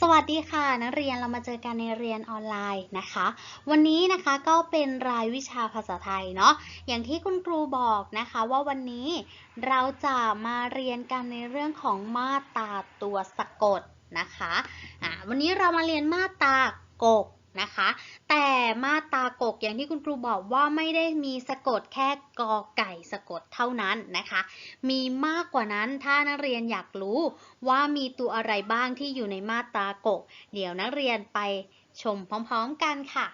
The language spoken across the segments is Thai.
สวัสดีค่ะ นักเรียนเรามาเจอกันในเรียนออนไลน์นะคะ วันนี้นะคะก็เป็นรายวิชาภาษาไทยเนาะอย่างที่คุณครูบอกนะคะว่าวันนี้เราจะมาเรียนกันในเรื่องของมาตราตัวสะกดนะคะอ่าวันนี้เรามาเรียนมาตรากก นะคะ แต่มาตากกอย่างที่คุณครูบอกว่าไม่ได้มีสะกดแค่กอไก่สะกดเท่านั้นนะคะ มีมากกว่านั้นถ้านักเรียนอยากรู้ว่ามีตัวอะไรบ้างที่อยู่ในมาตากก เดี๋ยวนักเรียนไปชมพร้อมๆกันค่ะ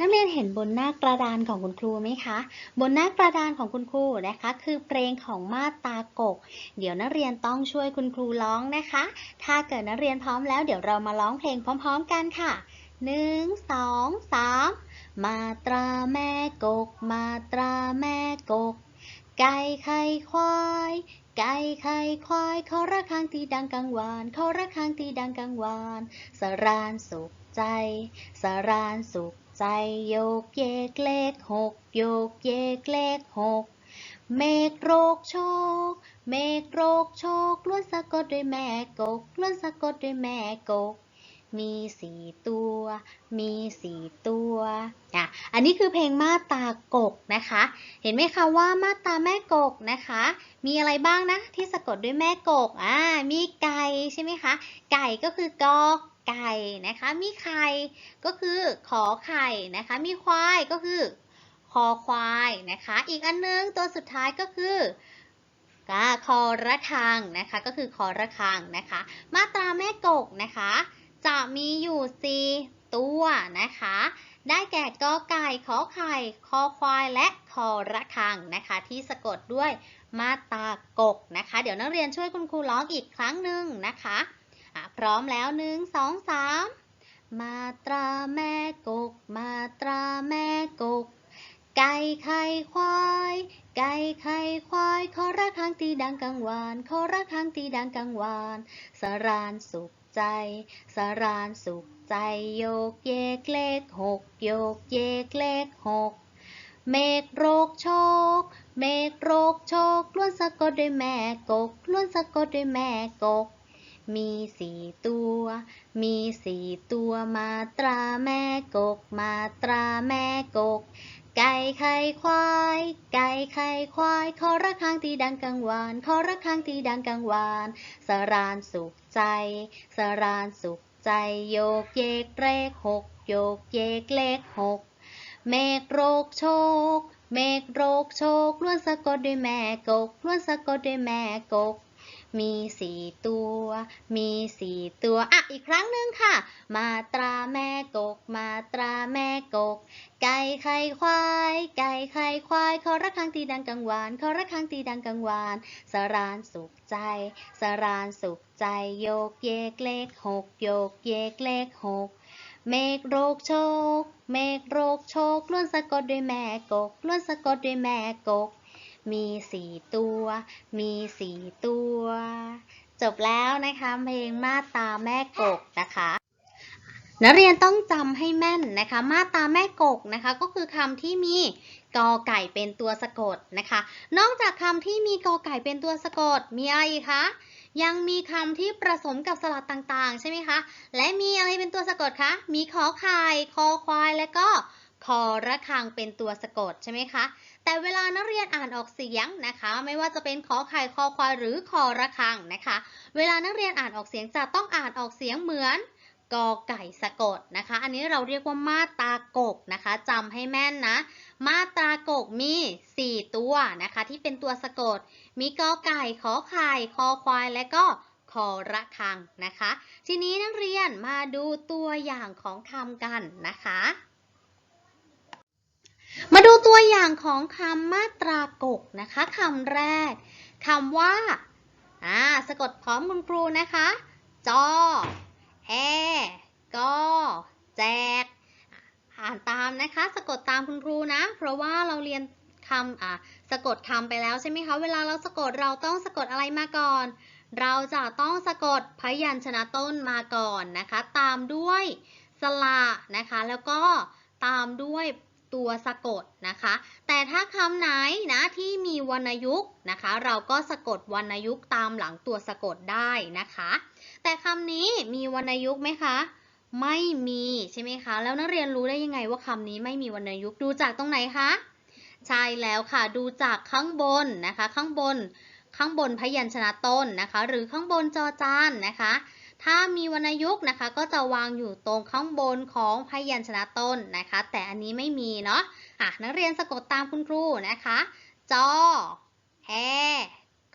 นักเรียนเห็นบนหน้ากระดานของคุณครูไหมคะ บนหน้ากระดานของคุณครูนะคะ คือเพลงของมาตากก เดี๋ยวนักเรียนต้องช่วยคุณครูร้องนะคะ ถ้าเกิดนักเรียนพร้อมแล้วเดี๋ยวเรามาร้องเพลงพร้อม ๆ กันค่ะหนึ่งสองสามมาตราแม่กก มาตราแม่กก ไก่ไข่ควายไก่ไข่ควายเขาระฆังตีดังกังวานเขาระฆังตีดังกังวาน สรานสุขใจ สรานสุข ใจโยกเยกเลขหกโยกเยกเลขหกเมฆโรกโชค เมฆโรกโชคล้วนสะกดด้วยแม่กกล้วนสะกดด้วยแม่กก มีสี่ตัว มีสี่ตัวอะอันนี้คือเพลงมาตากกนะคะ เห็นไหมคะว่ามาตาแม่กกนะคะ มีอะไรบ้างนะที่สะกดด้วยแม่กกอ่ามีไก่ใช่ไหมคะ ไก่ก็คือกอ ไก่นะคะ มีไข่ก็คือขอไข่นะคะ มีควายก็คือคอควายนะคะ อีกอันนึงตัวสุดท้ายก็คือกาคอระฆังนะคะ ก็คือคอระฆังนะคะ มาตราแม่กกนะคะ จะมีอยู่สี่ตัวนะคะ ได้แก่กอไก่ขอไข่คอควายและคอระฆังนะคะ ที่สะกดด้วยมาตรากกนะคะ เดี๋ยวนักเรียนช่วยคุณครูร้องอีกครั้งหนึ่งนะคะ อะพร้อมแล้วหนึ่งสองสามมาตราแม่กก มาตราแม่กก ไก่ไข่ควาย ไก่ไข่ควายขอระฆังตีดังกังวานขอระฆังตีดังกังวานสรานสุขใจ สรานสุขใจโยกเยกเลขหกโยกเยกเลขหกเมฆโรกโชค เมฆโรกโชคล้วนสะกดด้วยแม่กกล้วนสะกดด้วยแม่กก มีสี่ตัว มีสี่ตัวมาตราแม่กก มาตราแม่กก ไก่ไข่ควาย ไก่ไข่ควายขอระฆังตีดังกังวานขอระฆังตีดังกังวานสรานสุขใจ สรานสุขใจ โยกเยกเลขหก โยกเยกเลขหก เมฆโรกโชค เมฆโรกโชคล้วนสะกดด้วยแม่กกล้วนสะกดด้วยแม่กก มีสี่ตัว มีสี่ตัว อะ อีกครั้งหนึ่งค่ะ มาตราแม่กก มาตราแม่กก ไก่ไข่ควาย ไก่ไข่ควายขอระฆังตีดังกังวานขอระฆังตีดังกังวาน สรานสุขใจ สรานสุขใจ โยกเยกเลขหก โยกเยกเลขหกเมฆโรกโชค เมฆโรกโชคล้วนสะกดด้วยแม่กกล้วนสะกดด้วยแม่กก มีสี่ตัว มีสี่ตัว จบแล้วนะคะเพลงมาตาแม่กกนะคะนักเรียนต้องจำให้แม่นนะคะ มาตาแม่กกนะคะ ก็คือคำที่มีกอไก่เป็นตัวสะกดนะคะ นอกจากคำที่มีกอไก่เป็นตัวสะกดมีอะไรอีกคะยังมีคำที่ผสมกับสระต่างๆ ใช่ไหมคะ และมีอะไรเป็นตัวสะกดคะ มีขอไข่คอควาย และก็คอระฆังเป็นตัวสะกดใช่ไหมคะ แต่เวลานักเรียนอ่านออกเสียงนะคะ ไม่ว่าจะเป็นขอไข่คอควายหรือคอระฆังนะคะ เวลานักเรียนอ่านออกเสียงจะต้องอ่านออกเสียงเหมือนกอไก่สะกดนะคะ อันนี้เราเรียกว่ามาตากกนะคะจำให้แม่นนะ มาตากกมี 4 ตัวนะคะ ที่เป็นตัวสะกด มีกอไก่ขอไข่คอควายและก็คอระฆังนะคะ ทีนี้นักเรียนมาดูตัวอย่างของคำกันนะคะ มาดูตัวอย่างของคำมาตรากกนะคะคำแรกคำว่าอ่าสะกดพร้อมคุณครูนะคะ จอ แอ กอ แจก อ่านตามนะคะ สะกดตามคุณครูนะ เพราะว่าเราเรียนคำอะสะกดคำไปแล้วใช่ไหมคะ เวลาเราสะกดเราต้องสะกดอะไรมาก่อน เราจะต้องสะกดพยัญชนะต้นมาก่อนนะคะ ตามด้วยสระนะคะ แล้วก็ตามด้วย ตัวสะกดนะคะ แต่ถ้าคำไหนนะที่มีวรรณยุกต์นะคะ เราก็สะกดวรรณยุกต์ตามหลังตัวสะกดได้นะคะ แต่คำนี้มีวรรณยุกต์ไหมคะ ไม่มีใช่ไหมคะ แล้วนักเรียนรู้ได้ยังไงว่าคำนี้ไม่มีวรรณยุกต์ดูจากตรงไหนคะ ใช่แล้วค่ะ ดูจากข้างบนนะคะ ข้างบน ข้างบนพยัญชนะต้นนะคะ หรือข้างบนจอจานนะคะ ถ้ามีวรรณยุกต์นะคะ ก็จะวางอยู่ตรงข้างบนของพยัญชนะต้นนะคะ แต่อันนี้ไม่มีเนาะอะนักเรียนสะกดตามคุณครูนะคะจอแอ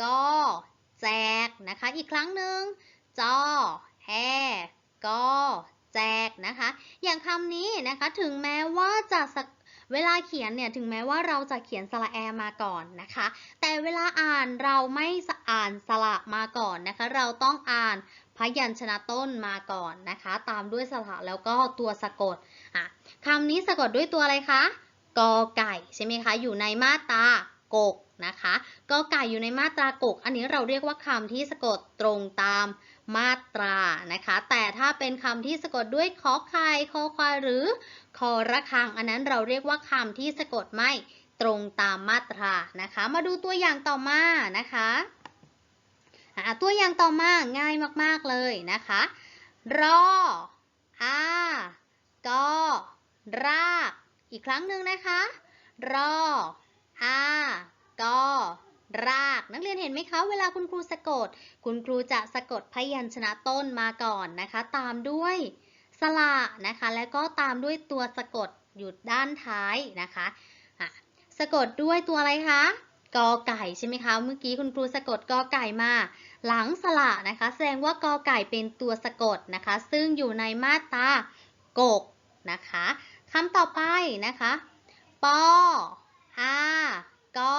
กอแจกนะคะ อีกครั้งหนึ่งจอแอกอแจกนะคะ อย่างคำนี้นะคะถึงแม้ว่าจะสะเวลาเขียนเนี่ยถึงแม้ว่าเราจะเขียนสระแอมาก่อนนะคะ แต่เวลาอ่านเราไม่อ่านสระมาก่อนนะคะ เราต้องอ่าน พยัญชนะต้นมาก่อนนะคะ ตามด้วยสระแล้วก็ตัวสะกดอะคำนี้สะกดด้วยตัวอะไรคะกอไก่ใช่ไหมคะ อยู่ในมาตรากกนะคะกอไก่อยู่ในมาตรากก อันนี้เราเรียกว่าคำที่สะกดตรงตามมาตรานะคะ แต่ถ้าเป็นคำที่สะกดด้วยขอไข่คอควายหรือคอระฆัง อันนั้นเราเรียกว่าคำที่สะกดไม่ตรงตามมาตรานะคะ มาดูตัวอย่างต่อมานะคะอะ ตัวอย่างต่อมาง่ายมากๆเลยนะคะ รอ อากอราก อีกครั้งหนึ่งนะคะ รอ อากอราก นักเรียนเห็นไหมคะ เวลาคุณครูสะกด คุณครูจะสะกดพยัญชนะต้นมาก่อนนะคะ ตามด้วยสระนะคะ แล้วก็ตามด้วยตัวสะกดอยู่ด้านท้ายนะคะะสะกดด้วยตัวอะไรคะ กอไก่ใช่ไหมคะ เมื่อกี้คุณครูสะกดกอไก่มา หลังสระนะคะ แสดงว่ากอไก่เป็นตัวสะกดนะคะ ซึ่งอยู่ในมาตรากกนะคะคำต่อไปนะคะปออากอ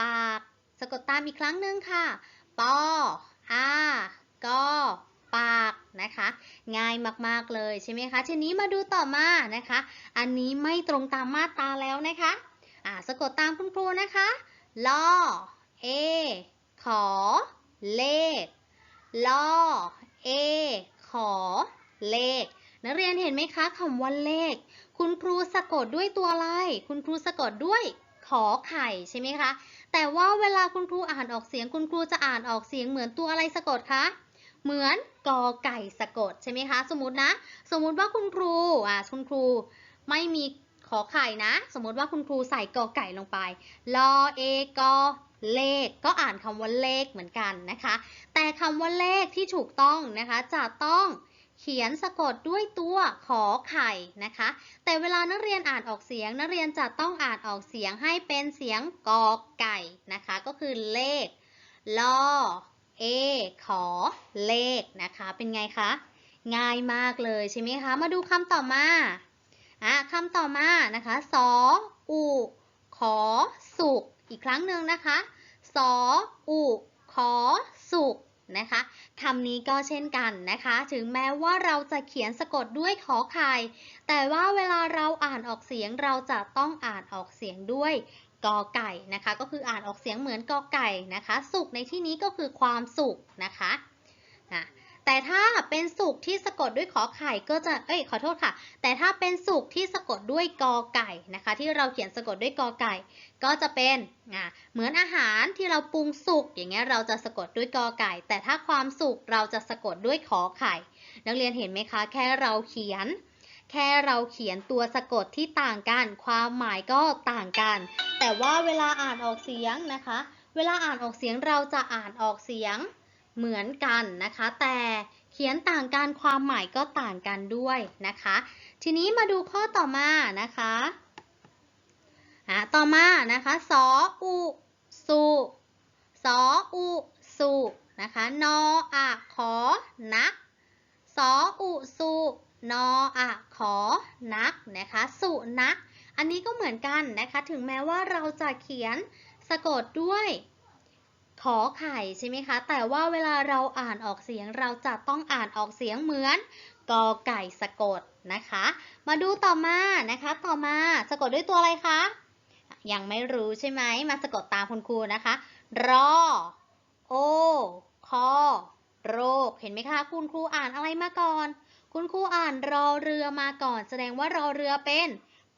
ปาก สะกดตามอีกครั้งหนึ่งค่ะปออากอปากนะคะ ง่ายมากๆเลยใช่ไหมคะทีนี้มาดูต่อมานะคะ อันนี้ไม่ตรงตามมาตราแล้วนะคะอ่าสะกดตามคุณครูนะคะ ลอเอ ขอ เลขลอเอ ขอ เลข นักเรียนเห็นไหมคะคำว่าเลข คุณครูสะกดด้วยตัวอะไร คุณครูสะกดด้วยขอไข่ใช่ไหมคะ แต่ว่าเวลาคุณครูอ่านออกเสียง คุณครูจะอ่านออกเสียงเหมือนตัวอะไรสะกดคะ เหมือนกอไก่สะกดใช่ไหมคะ สมมตินะ สมมุติว่าคุณครูอ่าคุณครูไม่มี ขอไข่นะ สมมติว่าคุณครูใส่กอไก่ลงไป ลอเอกอเลข ก็อ่านคำว่าเลขเหมือนกันนะคะ แต่คำว่าเลขที่ถูกต้องนะคะจะต้องเขียนสะกดด้วยตัวขอไข่นะคะ แต่เวลานักเรียนอ่านออกเสียง นักเรียนจะต้องอ่านออกเสียงให้เป็นเสียงกอไก่นะคะ ก็คือเลขลอเอขอเลขนะคะ เป็นไงคะ ง่ายมากเลยใช่ไหมคะ มาดูคำต่อมา อะคำต่อมานะคะสออุขอสุกอีกครั้งหนึ่งนะคะสออุขอสุกนะคะคำนี้ก็เช่นกันนะคะ ถึงแม้ว่าเราจะเขียนสะกดด้วยขอไข่ แต่ว่าเวลาเราอ่านออกเสียงเราจะต้องอ่านออกเสียงด้วยกอไก่นะคะ ก็คืออ่านออกเสียงเหมือนกอไก่นะคะ สุขในที่นี้ก็คือความสุขนะคะนะ แต่ถ้าเป็นสุขที่สะกดด้วยขอไข่ก็จะ เอ้ย ขอโทษค่ะ แต่ถ้าเป็นสุขที่สะกดด้วยกอไก่นะคะ ที่เราเขียนสะกดด้วยกอไก่ ก็จะเป็นอะเหมือนอาหารที่เราปรุงสุกอย่างเงี้ยเราจะสะกดด้วยกอไก่ แต่ถ้าความสุขเราจะสะกดด้วยขอไข่ นักเรียนเห็นไหมคะ แค่เราเขียน แค่เราเขียนตัวสะกดที่ต่างกัน ความหมายก็ต่างกัน แต่ว่าเวลาอ่านออกเสียงนะคะ เวลาอ่านออกเสียงเราจะอ่านออกเสียง เหมือนกันนะคะ แต่เขียนต่างกันความหมายก็ต่างกันด้วยนะคะ ทีนี้มาดูข้อต่อมานะคะอะต่อมานะคะสออุสุสออุสุนะคะนออะขอนักสออุสุนออะขอนักนะคะสุนัก อันนี้ก็เหมือนกันนะคะ ถึงแม้ว่าเราจะเขียนสะกดด้วย ขอไข่ใช่ไหมคะ แต่ว่าเวลาเราอ่านออกเสียงเราจะต้องอ่านออกเสียงเหมือนกอไก่สะกดนะคะ มาดูต่อมานะคะ ต่อมาสะกดด้วยตัวอะไรคะ ยังไม่รู้ใช่ไหม มาสะกดตามคุณครูนะคะ รอ โอ คอ โรค เห็นไหมคะ คุณครูอ่านอะไรมาก่อน คุณครูอ่านรอเรือมาก่อน แสดงว่ารอเรือเป็น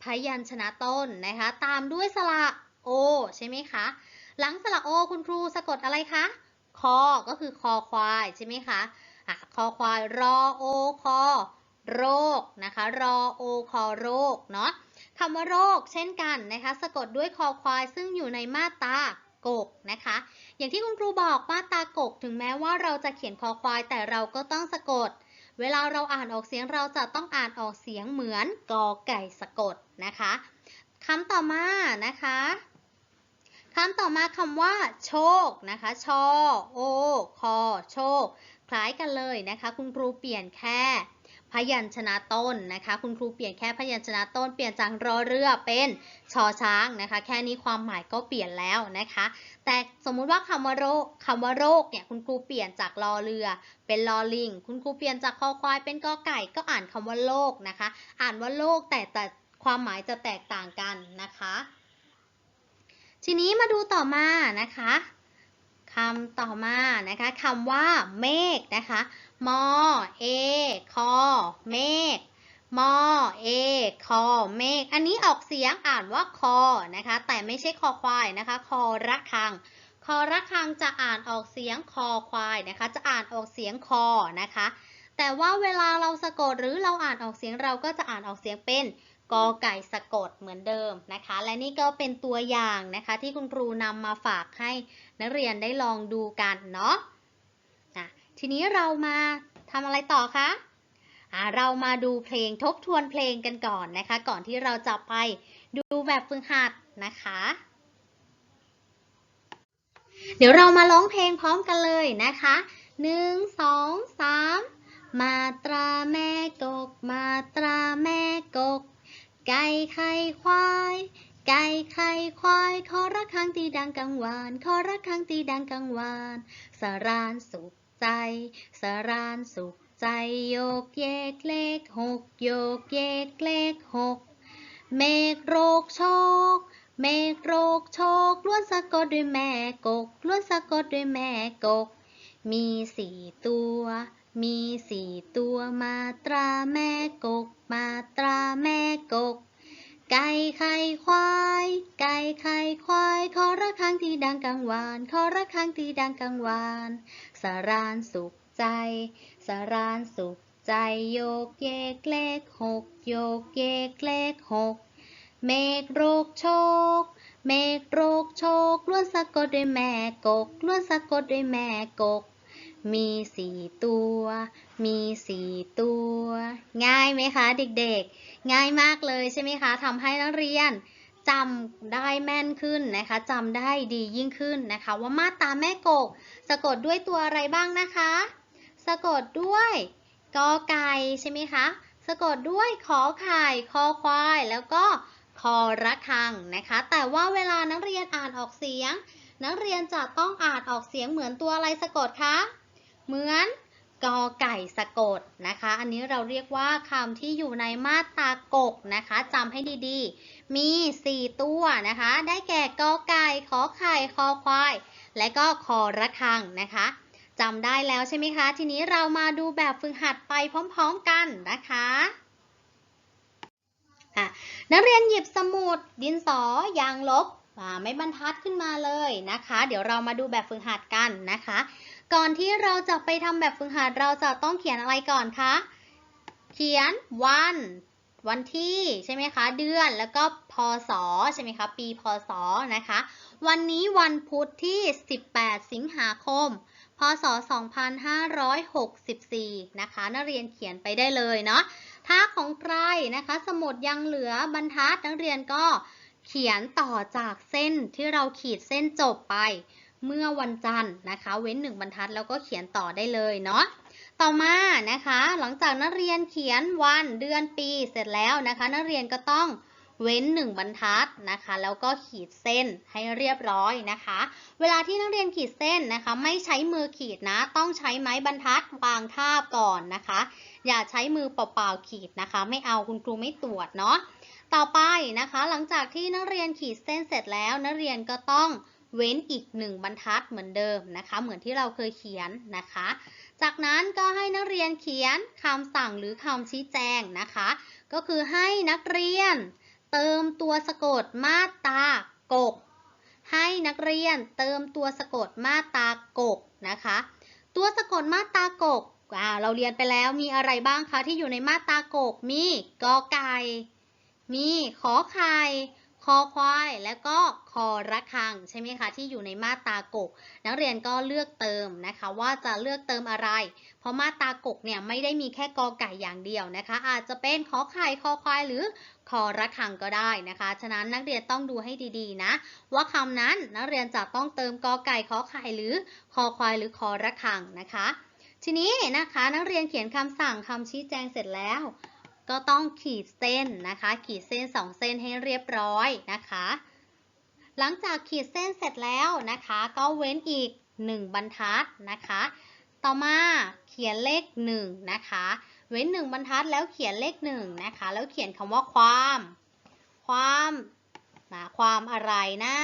พยัญชนะต้นนะคะ ตามด้วยสระโอ ใช่ไหมคะ หลังสระโอคุณครูสะกดอะไรคะ คอ ก็คือคอควายใช่ไหมคะอะคอควายรอโอคอโรคนะคะรอโอคอโรคเนาะคำว่าโรคเช่นกันนะคะสะกดด้วยคอควายซึ่งอยู่ในมาตรากกนะคะ อย่างที่คุณครูบอกมาตรากกถึงแม้ว่าเราจะเขียนคอควายแต่เราก็ต้องสะกด เวลาเราอ่านออกเสียงเราจะต้องอ่านออกเสียงเหมือนกอไก่สะกดนะคะคำต่อมานะคะ คำต่อมาคำว่า โชคนะคะชอโอคอโชค คล้ายกันเลยนะคะ คุณครูเปลี่ยนแค่พยัญชนะต้นนะคะ คุณครูเปลี่ยนแค่พยัญชนะต้นเปลี่ยนจากรอเรือเป็นชอช้างนะคะ แค่นี้ความหมายก็เปลี่ยนแล้วนะคะ แต่สมมุติว่าคำว่าโรคคำว่าโรคเนี่ยคุณครูเปลี่ยนจากรอเรือ เป็นลอลิง คุณครูเปลี่ยนจากคอควายเป็นกอไก่ก็อ่านคำว่าโลกนะคะ อ่านว่าโลกแต่แต่ความหมายจะแตกต่างกันนะคะ ทีนี้มาดูต่อมานะคะคำต่อมานะคะคำว่าเมฆนะคะมอเอคอเมฆมอเอคอเมฆอันนี้ออกเสียงอ่านว่าคอนะคะ แต่ไม่ใช่คอควายนะคะ คอระคัง คอระคังจะอ่านออกเสียงคอควายนะคะ จะอ่านออกเสียงคอนะคะ แต่ว่าเวลาเราสะกดหรือเราอ่านออกเสียงเราก็จะอ่านออกเสียงเป็น กอไก่สะกดเหมือนเดิมนะคะ และนี่ก็เป็นตัวอย่างนะคะที่คุณครูนำมาฝากให้นักเรียนได้ลองดูกันเนาะะทีนี้เรามาทำอะไรต่อคะะเรามาดูเพลงทบทวนเพลงกันก่อนนะคะ ก่อนที่เราจะไปดูแบบฝึกหัดนะคะ เดี๋ยวเรามาร้องเพลงพร้อมกันเลยนะคะหนึ่งสองสามมาตราแม่กก มาตราแม่กก ไก่ไข่ควาย ไก่ไข่ควาย ขอรักคังตีดังกังวาน ขอรักคังตีดังกังวาน สารานสุขใจ สารานสุขใจ โยกเยกเลขหก โยกเยกเลขหก เมฆโรคโชค เมฆโรคโชค ล้วนสะกดด้วยแม่กก ล้วนสะกดด้วยแม่กก มีสี่ตัว มีสี่ตัวมาตราแม่กก มาตราแม่กก ไก่ไข่ควาย ไก่ไข่ควายขอระฆังที่ดังกังวานขอระฆังที่ดังกังวาน สารานสุขใจ สารานสุขใจโยกเยกเลขหกโยกเยกเลขหกเมฆโรคโชค เมฆโรคโชคล้วนสะกดด้วยแม่กกล้วนสะกดด้วยแม่กก มีสี่ตัว มีสี่ตัว ง่ายไหมคะเด็กๆ ง่ายมากเลยใช่ไหมคะทำให้นักเรียนจำได้แม่นขึ้นนะคะจำได้ดียิ่งขึ้นนะคะ ว่ามาตราแม่กก สะกดด้วยตัวอะไรบ้างนะคะ สะกดด้วยกอไก่ใช่ไหมคะ สะกดด้วยขอไข่คอควาย แล้วก็คอระคังนะคะ แต่ว่าเวลานักเรียนอ่านออกเสียง นักเรียนจะต้องอ่านออกเสียงเหมือนตัวอะไรสะกดคะ เหมือนกอไก่สะกดนะคะ อันนี้เราเรียกว่าคำที่อยู่ในมาตรากกนะคะจำให้ดีๆ มี 4 ตัวนะคะ ได้แก่กอไก่ขอไข่คอควาย และก็คอระฆังนะคะจำได้แล้วใช่ไหมคะ ทีนี้เรามาดูแบบฝึกหัดไปพร้อมๆกันนะคะนักเรียนหยิบสมุดดินสอยางลบไม่บรรทัดขึ้นมาเลยนะคะ เดี๋ยวเรามาดูแบบฝึกหัดกันนะคะ ก่อนที่เราจะไปทำแบบฝึกหัดเราจะต้องเขียนอะไรก่อนคะ เขียนวัน วันที่ใช่ไหมคะ เดือนแล้วก็พศใช่ไหมคะ ปีพศนะคะ วันนี้วันพุธที่ 18 สิงหาคม พศ 2564 นะคะ นักเรียนเขียนไปได้เลยเนาะ ถ้าของใครนะคะ สมุดยังเหลือบรรทัดนักเรียนก็เขียนต่อจากเส้นที่เราขีดเส้นจบไป เมื่อวันจันทร์นะคะ เว้นหนึ่งบรรทัดแล้วก็เขียนต่อได้เลยเนาะต่อมานะคะ หลังจากนักเรียนเขียนวันเดือนปีเสร็จแล้วนะคะ นักเรียนก็ต้องเว้นหนึ่งบรรทัดนะคะ แล้วก็ขีดเส้นให้เรียบร้อยนะคะ เวลาที่นักเรียนขีดเส้นนะคะ ไม่ใช้มือขีดนะ ต้องใช้ไม้บรรทัดวางทาบก่อนนะคะ อย่าใช้มือเปล่าๆขีดนะคะ ไม่เอาคุณครูไม่ตรวจเนาะต่อไปนะคะ หลังจากที่นักเรียนขีดเส้นเสร็จแล้ว นักเรียนก็ต้อง เว้นอีกหนึ่งบรรทัดเหมือนเดิมนะคะ เหมือนที่เราเคยเขียนนะคะ จากนั้นก็ให้นักเรียนเขียนคำสั่งหรือคำชี้แจงนะคะ ก็คือให้นักเรียน เติมตัวสะกดมาตากก ให้นักเรียนเติมตัวสะกดมาตากกนะคะ ตัวสะกดมาตากกเราเรียนไปแล้วมีอะไรบ้างคะที่อยู่ในมาตากกมีกอไก่มีขอไข่ อควายและก็คอระฆังใช่ไหมคะที่อยู่ในมาตากก นักเรียนก็เลือกเติมนะคะ ว่าจะเลือกเติมอะไร เพราะมาตากกเนี่ยไม่ได้มีแค่กอไก่อย่างเดียวนะคะ อาจจะเป็นขอไข่คอควายหรือคอระฆังก็ได้นะคะ ฉะนั้นนักเรียนต้องดูให้ดีๆนะ ว่าคำนั้นนักเรียนจะต้องเติมกอไก่ขอไข่หรือคอควายหรือคอระฆังนะคะ ทีนี้นะคะนักเรียนเขียนคำสั่งคำชี้แจงเสร็จแล้ว ก็ต้องขีดเส้นนะคะ ขีดเส้น 2 เส้นให้เรียบร้อยนะคะ หลังจากขีดเส้นเสร็จแล้วนะคะ ก็เว้นอีก 1 บรรทัดนะคะ ต่อมาเขียนเลข1นะคะ เว้น 1 บรรทัดแล้วเขียนเลข1นะคะ แล้วเขียนคำว่าความ ความมาความอะไรนะ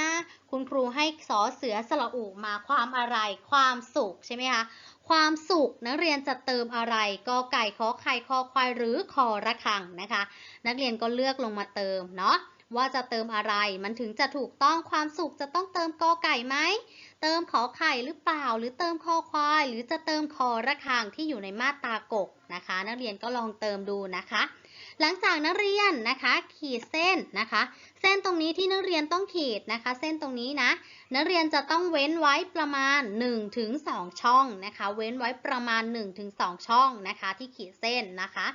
คุณครูให้สอเสือสระอุมาความอะไร ความสุขใช่ไหมคะ ความสุขนักเรียนจะเติมอะไรกอไก่ขอไข่คอควายหรือคอระฆังนะคะ นักเรียนก็เลือกลงมาเติมเนาะว่าจะเติมอะไรมันถึงจะถูกต้องความสุขจะต้องเติมกอไก่ไหมเติมขอไข่หรือเปล่า หรือเติมคอควาย หรือจะเติมคอระฆังที่อยู่ในมาตรากกนะคะ นักเรียนก็ลองเติมดูนะคะ หลังจากนักเรียนนะคะ ขีดเส้นนะคะ เส้นตรงนี้ที่นักเรียนต้องขีดนะคะ เส้นตรงนี้นะ นักเรียนจะต้องเว้นไว้ประมาณ 1-2 ช่องนะคะ เว้นไว้ประมาณ 1-2 ช่องนะคะ ที่ขีดเส้นนะคะ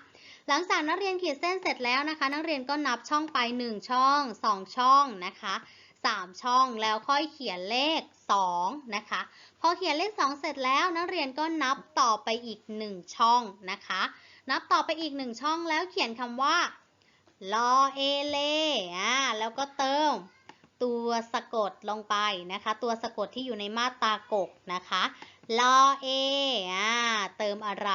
หลังจากนักเรียนขีดเส้นเสร็จแล้วนะคะ นักเรียนก็นับช่องไป 1 ช่อง 2 ช่องนะคะ3 ช่องแล้วค่อยเขียนเลข 2 นะคะ พอเขียนเลข 2 เสร็จแล้วนักเรียนก็นับต่อไปอีก 1 ช่องนะคะ นับต่อไปอีก1ช่องแล้วเขียนคำว่าลอเอเลอ่าแล้วก็เติม ตัวสะกดลงไปนะคะ ตัวสะกดที่อยู่ในมาตรากกนะคะลอเออ่าเติมอะไร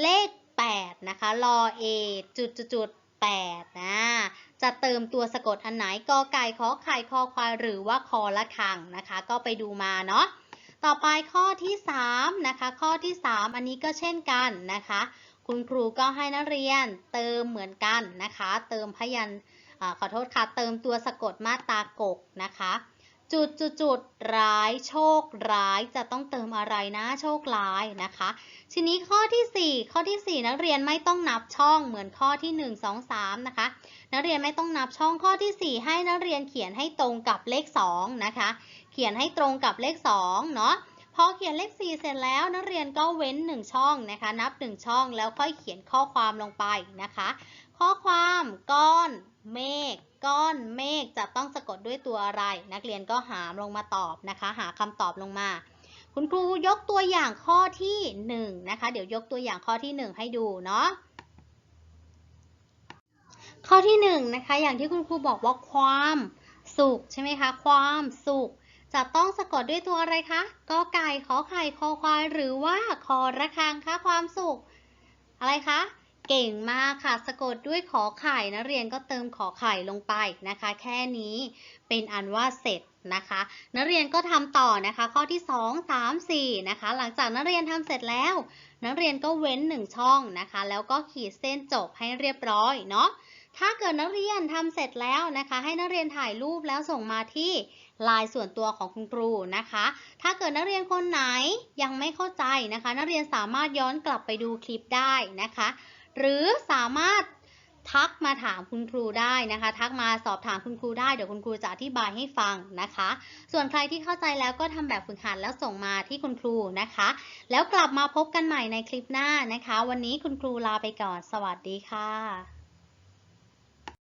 เลข 8 นะคะลอเอจุดจุดจุดนะจะเติมตัวสะกดอันไหนกอไก่ขอไข่คอควายหรือว่าคอละคังนะคะ ก็ไปดูมาเนาะต่อไปข้อที่3นะคะข้อที่ 3 อันนี้ก็เช่นกันนะคะ คุณครูก็ให้นักเรียนเติมเหมือนกันนะคะ เติมพยัญชนะขอโทษค่ะ เติมตัวสะกดมาตากกนะคะ จุดจุดจุดร้าย โชคร้ายจะต้องเติมอะไรนะ โชคร้ายนะคะ ทีนี้ข้อที่ 4 ข้อที่ 4 นักเรียนไม่ต้องนับช่องเหมือนข้อที่ 1 2 3 นะคะ นักเรียนไม่ต้องนับช่องข้อที่ 4 ให้นักเรียนเขียนให้ตรงกับเลข2นะคะ เขียนให้ตรงกับเลข2เนาะ พอเขียนเลข 4 เสร็จแล้วนักเรียนก็เว้น 1 ช่องนะคะ นับ 1 ช่องแล้วค่อยเขียนข้อความลงไปนะคะ ข้อความก้อนเมฆก้อนเมฆจะต้องสะกดด้วยตัวอะไร นักเรียนก็หามลงมาตอบนะคะ หาคำตอบลงมา คุณครูยกตัวอย่างข้อที่1นะคะ เดี๋ยวยกตัวอย่างข้อที่ 1 ให้ดูเนาะข้อที่1นะคะอย่างที่คุณครูบอกว่าความสุขใช่ไหมคะ ความสุข จะต้องสะกดด้วยตัวอะไรคะกอไก่ขอไข่คอควายหรือว่าคอระฆังคะความสุข อะไรคะ เก่งมากค่ะสะกดด้วยขอไข่นักเรียนก็เติมขอไข่ลงไปนะคะ แค่นี้เป็นอันว่าเสร็จนะคะนักเรียนก็ทำต่อนะคะ ข้อที่ 2 3 4นะคะ หลังจากนักเรียนทำเสร็จแล้ว นักเรียนก็เว้น 1 ช่องนะคะ แล้วก็ขีดเส้นจบให้เรียบร้อยเนาะ ถ้าเกิดนักเรียนทำเสร็จแล้วนะคะ ให้นักเรียนถ่ายรูปแล้วส่งมาที่ไลน์ส่วนตัวของคุณครูนะคะ ถ้าเกิดนักเรียนคนไหนยังไม่เข้าใจนะคะ นักเรียนสามารถย้อนกลับไปดูคลิปได้นะคะ หรือสามารถทักมาถามคุณครูได้นะคะ ทักมาสอบถามคุณครูได้เดี๋ยวคุณครูจะอธิบายให้ฟังนะคะ ส่วนใครที่เข้าใจแล้วก็ทำแบบฝึกหัดแล้วส่งมาที่คุณครูนะคะ แล้วกลับมาพบกันใหม่ในคลิปหน้านะคะ วันนี้คุณครูลาไปก่อน สวัสดีค่ะ